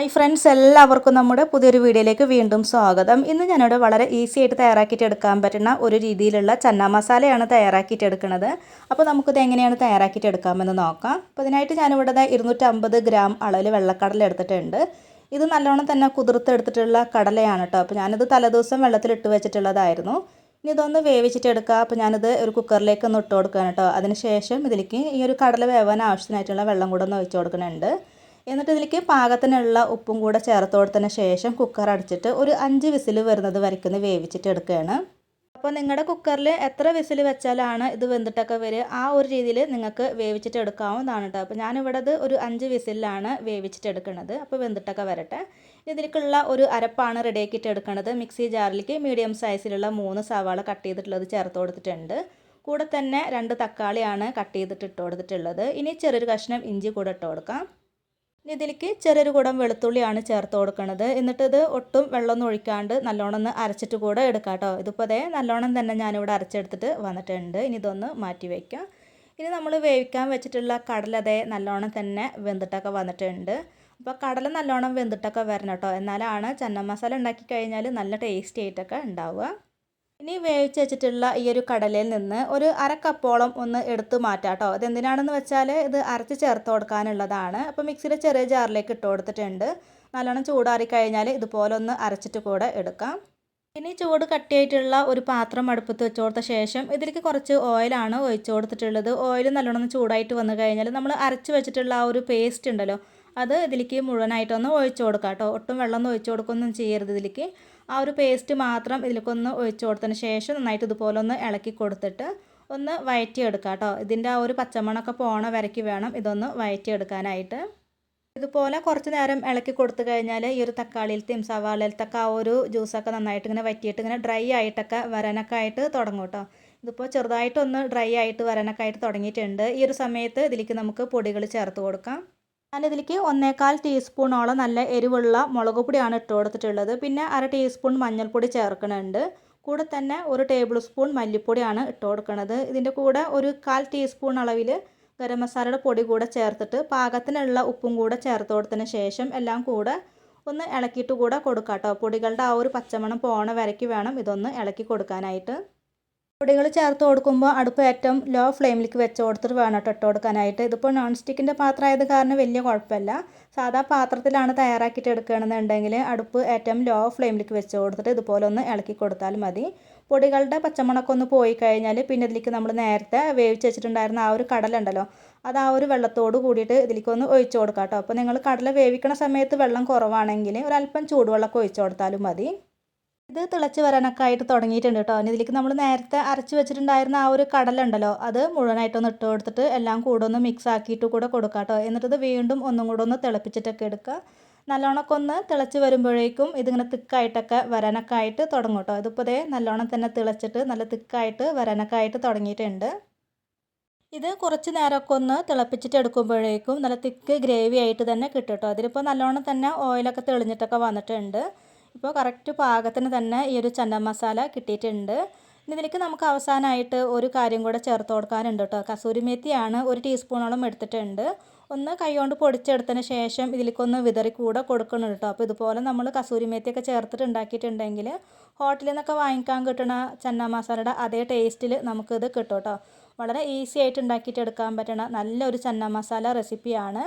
Hi friends എല്ലാവർക്കും നമ്മുടെ പുതിയൊരു വീഡിയോയിലേക്ക് വീണ്ടും സ്വാഗതം. ഇന്ന് ഞാനിവിടെ വളരെ ഈസി ആയിട്ട് തയ്യാറാക്കിയിട്ട് എടുക്കാൻ പറ്റുന്ന ഒരു രീതിയിലുള്ള ചന്ന മസാലയാണ് തയ്യാറാക്കിയിട്ട് എടുക്കുന്നത്. അപ്പോൾ നമുക്കിത് എങ്ങനെയാണ് തയ്യാറാക്കിയിട്ട് എടുക്കാമെന്ന് നോക്കാം. അപ്പോൾ ഇതിനായിട്ട് ഞാനിവിടെ ഇരുന്നൂറ്റമ്പത് ഗ്രാം അളവിൽ വെള്ളക്കടല എടുത്തിട്ടുണ്ട്. ഇത് നല്ലോണം തന്നെ കുതിർത്തെടുത്തിട്ടുള്ള കടലയാണ് കേട്ടോ. അപ്പോൾ ഞാനിത് തലേദിവസം വെള്ളത്തിലിട്ട് വെച്ചിട്ടുള്ളതായിരുന്നു. ഇനി ഇതൊന്ന് വേവിച്ചിട്ട് എടുക്കുക അപ്പോൾ ഞാനിത് ഒരു കുക്കറിലേക്ക് ഒന്ന് ഇട്ട് കൊടുക്കുകയാണ് കേട്ടോ. അതിനുശേഷം ഇതിലേക്ക് ഈ ഒരു കടല വേവാൻ ആവശ്യത്തിനായിട്ടുള്ള വെള്ളം കൂടെ ഒന്ന് ഒഴിച്ച് കൊടുക്കുന്നുണ്ട്. എന്നിട്ട് ഇതിലേക്ക് പാകത്തിനുള്ള ഉപ്പും കൂടെ ചേർത്ത് കൊടുത്തതിന് ശേഷം കുക്കർ അടച്ചിട്ട് ഒരു അഞ്ച് വിസിൽ വരുന്നത് വരയ്ക്കുന്ന വേവിച്ചിട്ട് എടുക്കുകയാണ്. അപ്പോൾ നിങ്ങളുടെ കുക്കറിൽ എത്ര വിസിൽ വെച്ചാലാണ് ഇത് വെന്തിട്ടൊക്കെ വരിക? ആ ഒരു രീതിയിൽ നിങ്ങൾക്ക് വേവിച്ചിട്ട് എടുക്കാവുന്നതാണ് കേട്ടോ അപ്പോൾ ഞാനിവിടെ ഒരു അഞ്ച് വിസിലാണ് വേവിച്ചിട്ട് എടുക്കുന്നത് അപ്പോൾ വെന്തിട്ടൊക്കെ വരട്ടെ. ഇതിലേക്കുള്ള ഒരു അരപ്പാണ് റെഡിയാക്കിയിട്ട് എടുക്കുന്നത് മിക്സി ജാറിലേക്ക് മീഡിയം സൈസിലുള്ള മൂന്ന് സവാള കട്ട് ചെയ്തിട്ടുള്ളത് ചേർത്ത് കൊടുത്തിട്ടുണ്ട്. കൂടെ തന്നെ രണ്ട് തക്കാളിയാണ് കട്ട് ചെയ്തിട്ട് ഇട്ട് കൊടുത്തിട്ടുള്ളത്. ഇനി ചെറിയൊരു കഷ്ണം ഇഞ്ചി കൂടെ ഇട്ട് കൊടുക്കാം. ഇതിലേക്ക് ചെറിയൊരു കൂടം വെളുത്തുള്ളിയാണ് ചേർത്ത് കൊടുക്കുന്നത് എന്നിട്ട് ഇത് ഒട്ടും വെള്ളമൊന്നും ഒഴിക്കാണ്ട് നല്ലോണം ഒന്ന് അരച്ചിട്ട് കൂടെ എടുക്കാം കേട്ടോ. ഇതിപ്പോൾ അതേ നല്ലോണം തന്നെ ഞാനിവിടെ അരച്ചെടുത്തിട്ട് വന്നിട്ടുണ്ട്. ഇനി ഇതൊന്ന് മാറ്റി വയ്ക്കാം ഇനി നമ്മൾ വേവിക്കാൻ വെച്ചിട്ടുള്ള കടല അതേ നല്ലോണം തന്നെ വെന്തിട്ടൊക്കെ വന്നിട്ടുണ്ട്. അപ്പോൾ കടല നല്ലോണം വെന്തിട്ടൊക്കെ വരണം കേട്ടോ. എന്നാലാണ് ചന്ന മസാല ഉണ്ടാക്കി കഴിഞ്ഞാൽ നല്ല ടേസ്റ്റി ആയിട്ടൊക്കെ ഉണ്ടാവുക. ഇനി വേവിച്ച് വെച്ചിട്ടുള്ള ഈ ഒരു കടലയിൽ നിന്ന് ഒരു അര കപ്പോളം ഒന്ന് എടുത്തു മാറ്റാം കേട്ടോ ഇതെന്തിനാണെന്ന് വെച്ചാൽ ഇത് അരച്ച് ചേർത്ത് കൊടുക്കാനുള്ളതാണ്. അപ്പോൾ മിക്സിയുടെ ചെറിയ ജാറിലേക്ക് ഇട്ട് കൊടുത്തിട്ടുണ്ട്. നല്ലോണം ചൂടാറി കഴിഞ്ഞാൽ ഇതുപോലെ ഒന്ന് അരച്ചിട്ട് കൂടെ എടുക്കാം. ഇനി ചൂട് കട്ടിയായിട്ടുള്ള ഒരു പാത്രം അടുപ്പത്ത് വെച്ച് കൊടുത്ത ശേഷം ഇതിലേക്ക് കുറച്ച് ഓയിലാണ് ഒഴിച്ച് കൊടുത്തിട്ടുള്ളത്. ഓയിൽ നല്ലോണം ചൂടായിട്ട് വന്നു കഴിഞ്ഞാൽ നമ്മൾ അരച്ച് വെച്ചിട്ടുള്ള ആ ഒരു പേസ്റ്റ് ഉണ്ടല്ലോ അത് ഇതിലേക്ക് മുഴുവനായിട്ടൊന്ന് ഒഴിച്ചു കൊടുക്കാം കേട്ടോ ഒട്ടും വെള്ളമൊന്നും ഒഴിച്ചു കൊടുക്കുകയൊന്നും ചെയ്യരുത് ഇതിലേക്ക്. ആ ഒരു പേസ്റ്റ് മാത്രം ഇതിലേക്കൊന്ന് ഒഴിച്ചു കൊടുത്തതിന് ശേഷം നന്നായിട്ട് ഇതുപോലെ ഒന്ന് ഇളക്കി കൊടുത്തിട്ട് ഒന്ന് വയറ്റിയെടുക്കാം കേട്ടോ. ഇതിന്റെ ആ ഒരു പച്ചമണൊക്കെ പോണ വരയ്ക്ക് വേണം ഇതൊന്ന് വയറ്റിയെടുക്കാനായിട്ട്. ഇതുപോലെ കുറച്ച് നേരം ഇളക്കി കൊടുത്തു കഴിഞ്ഞാൽ ഈ ഒരു തക്കാളിയിലത്തെയും സവാളയിലത്തൊക്കെ ആ ഒരു ജ്യൂസൊക്കെ നന്നായിട്ട് ഇങ്ങനെ വറ്റിയിട്ട് ഇങ്ങനെ ഡ്രൈ ആയിട്ടൊക്കെ വരാനൊക്കെ ആയിട്ട് തുടങ്ങും കേട്ടോ. ഇതിപ്പോൾ ചെറുതായിട്ടൊന്ന് ഡ്രൈ ആയിട്ട് വരാനൊക്കെ ആയിട്ട് തുടങ്ങിയിട്ടുണ്ട്. ഈ ഒരു സമയത്ത് ഇതിലേക്ക് നമുക്ക് പൊടികൾ ചേർത്ത് കൊടുക്കാം. ഞാനിതിലേക്ക് ഒന്നേകാൽ ടീസ്പൂണോളം നല്ല എരിവുള്ള മുളക് പൊടിയാണ് ഇട്ട് കൊടുത്തിട്ടുള്ളത്. പിന്നെ അര ടീസ്പൂൺ മഞ്ഞൾപ്പൊടി ചേർക്കുന്നുണ്ട് കൂടെ തന്നെ ഒരു ടേബിൾ സ്പൂൺ മല്ലിപ്പൊടിയാണ് ഇട്ട് കൊടുക്കുന്നത് ഇതിന്റെ കൂടെ ഒരു കാൽ ടീസ്പൂൺ അളവിൽ ഗരം മസാലയുടെ പൊടി കൂടെ ചേർത്തിട്ട് പാകത്തിനുള്ള ഉപ്പും കൂടെ ചേർത്ത് കൊടുത്തതിന് ശേഷം എല്ലാം കൂടെ ഒന്ന് ഇളക്കിയിട്ട് കൂടെ കൊടുക്കാം കേട്ടോ പൊടികളുടെ ആ ഒരു പച്ചമണം പോണ വരയ്ക്ക് വേണം ഇതൊന്ന് ഇളക്കി കൊടുക്കാനായിട്ട്. പൊടികൾ ചേർത്ത് കൊടുക്കുമ്പോൾ അടുപ്പ് ഏറ്റവും ലോ ഫ്ലെയിമിലേക്ക് വെച്ച് കൊടുത്തിട്ട് വേണം കേട്ടോ ഇട്ട് കൊടുക്കാനായിട്ട്. ഇതിപ്പോൾ നോൺ സ്റ്റിക്കിന്റെ പാത്രം ആയത് കാരണം വലിയ കുഴപ്പമില്ല. സാധാ പാത്രത്തിലാണ് തയ്യാറാക്കിയിട്ട് എടുക്കുകയാണെന്നുണ്ടെങ്കിൽ അടുപ്പ് ഏറ്റവും ലോ ഫ്ലെയിമിലേക്ക് വെച്ച് കൊടുത്തിട്ട് ഇതുപോലെ ഒന്ന് ഇളക്കി കൊടുത്താൽ മതി. പൊടികളുടെ പച്ചമണക്കൊന്ന് പോയി കഴിഞ്ഞാൽ പിന്നെ ഇതിലേക്ക് നമ്മൾ നേരത്തെ വേവിച്ച് വെച്ചിട്ടുണ്ടായിരുന്ന ആ ഒരു കടലുണ്ടല്ലോ അത് ആ ഒരു വെള്ളത്തോട് കൂടിയിട്ട് ഇതിലേക്ക് ഒന്ന് ഒഴിച്ചു കൊടുക്കാം കേട്ടോ. അപ്പോൾ നിങ്ങൾ കടല വേവിക്കണ സമയത്ത് വെള്ളം കുറവാണെങ്കിൽ ഒരല്പം ചൂടുവെള്ളമൊക്കെ ഒഴിച്ചു കൊടുത്താലും മതി. ഇത് തിളച്ച് വരാനൊക്കെ ആയിട്ട് തുടങ്ങിയിട്ടുണ്ട് കേട്ടോ. ഇനി ഇതിലേക്ക് നമ്മൾ നേരത്തെ അരച്ച് വെച്ചിട്ടുണ്ടായിരുന്ന ആ ഒരു കടലുണ്ടല്ലോ അത് മുഴുവനായിട്ടൊന്ന് ഇട്ട് കൊടുത്തിട്ട് എല്ലാം കൂടെ ഒന്ന് മിക്സ് ആക്കിയിട്ട് കൂടെ കൊടുക്കാം കേട്ടോ. എന്നിട്ടത് വീണ്ടും ഒന്നും കൂടെ ഒന്ന് തിളപ്പിച്ചിട്ടൊക്കെ എടുക്കുക. നല്ലോണമൊക്കെ ഒന്ന് തിളച്ച് വരുമ്പോഴേക്കും ഇതിങ്ങനെ തിക്കായിട്ടൊക്കെ വരാനൊക്കെ ആയിട്ട് തുടങ്ങും കേട്ടോ. ഇതിപ്പോൾ ഇതേ നല്ലോണം തന്നെ തിളച്ചിട്ട് നല്ല തിക്കായിട്ട് വരാനൊക്കെ ആയിട്ട് തുടങ്ങിയിട്ടുണ്ട്. ഇത് കുറച്ച് നേരമൊക്കെ ഒന്ന് തിളപ്പിച്ചിട്ട് എടുക്കുമ്പോഴേക്കും നല്ല തിക്ക് ഗ്രേവി ആയിട്ട് തന്നെ കിട്ടും കേട്ടോ. അതിലിപ്പോൾ നല്ലോണം തന്നെ ഓയിലൊക്കെ തെളിഞ്ഞിട്ടൊക്കെ വന്നിട്ടുണ്ട്. ഇപ്പോൾ കറക്റ്റ് പാകത്തിന് തന്നെ ഈ ഒരു ചന്ന മസാല കിട്ടിയിട്ടുണ്ട്. ഇനി ഇതിലേക്ക് നമുക്ക് അവസാനമായിട്ട് ഒരു കാര്യം കൂടെ ചേർത്ത് കൊടുക്കാനുണ്ട് കേട്ടോ. കസൂരി മേത്തിയാണ് ഒരു ടീസ്പൂണോളം എടുത്തിട്ടുണ്ട്. ഒന്ന് കൈകൊണ്ട് പൊടിച്ചെടുത്തതിന് ശേഷം ഇതിലേക്കൊന്ന് വിതറി കൂടെ കൊടുക്കണം കേട്ടോ. അപ്പോൾ ഇതുപോലെ നമ്മൾ കസൂരി മേത്തിയൊക്കെ ചേർത്തിട്ട് ഉണ്ടാക്കിയിട്ടുണ്ടെങ്കിൽ ഹോട്ടലിൽ നിന്നൊക്കെ വാങ്ങിക്കാൻ കിട്ടുന്ന ചന്ന മസാലയുടെ അതേ ടേസ്റ്റിൽ നമുക്കിത് കിട്ടും കേട്ടോ. വളരെ ഈസി ആയിട്ട് ഉണ്ടാക്കിയിട്ട് എടുക്കാൻ പറ്റുന്ന നല്ലൊരു ചന്ന മസാല റെസിപ്പിയാണ്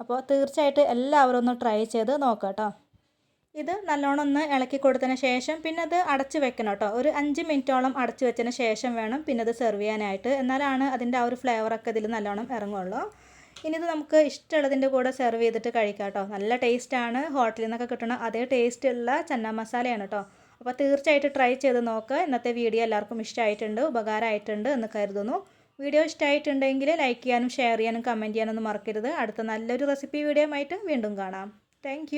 അപ്പോൾ തീർച്ചയായിട്ടും എല്ലാവരും ഒന്ന് ട്രൈ ചെയ്ത് നോക്കാം കേട്ടോ. ഇത് നല്ലോണം ഒന്ന് ഇളക്കി കൊടുത്തതിന് ശേഷം പിന്നെ അത് അടച്ച് വെക്കണം കേട്ടോ. ഒരു അഞ്ച് മിനിറ്റോളം അടച്ച് വെച്ചതിന് ശേഷം വേണം പിന്നെ അത് സെർവ് ചെയ്യാനായിട്ട്. എന്നാലാണ് അതിന്റെ ആ ഒരു ഫ്ലേവറൊക്കെ ഇതിൽ നല്ലോണം ഇറങ്ങുള്ളൂ. ഇനി ഇത് നമുക്ക് ഇഷ്ടമുള്ളതിന്റെ കൂടെ സെർവ് ചെയ്തിട്ട് കഴിക്കാം കേട്ടോ. നല്ല ടേസ്റ്റാണ് ഹോട്ടലിൽ നിന്നൊക്കെ കിട്ടുന്ന അതേ ടേസ്റ്റ് ഉള്ള ചന്ന മസാലയാണ് കേട്ടോ. അപ്പോൾ തീർച്ചയായിട്ടും ട്രൈ ചെയ്ത് നോക്കുക ഇന്നത്തെ വീഡിയോ എല്ലാവർക്കും ഇഷ്ടമായിട്ടുണ്ട് ഉപകാരമായിട്ടുണ്ട് എന്ന് കരുതുന്നു. വീഡിയോ ഇഷ്ടമായിട്ടുണ്ടെങ്കിൽ ലൈക്ക് ചെയ്യാനും ഷെയർ ചെയ്യാനും കമന്റ് ചെയ്യാനൊന്നും മറക്കരുത്. അടുത്ത നല്ലൊരു റെസിപ്പി വീഡിയോ ആയിട്ട് വീണ്ടും കാണാം. താങ്ക്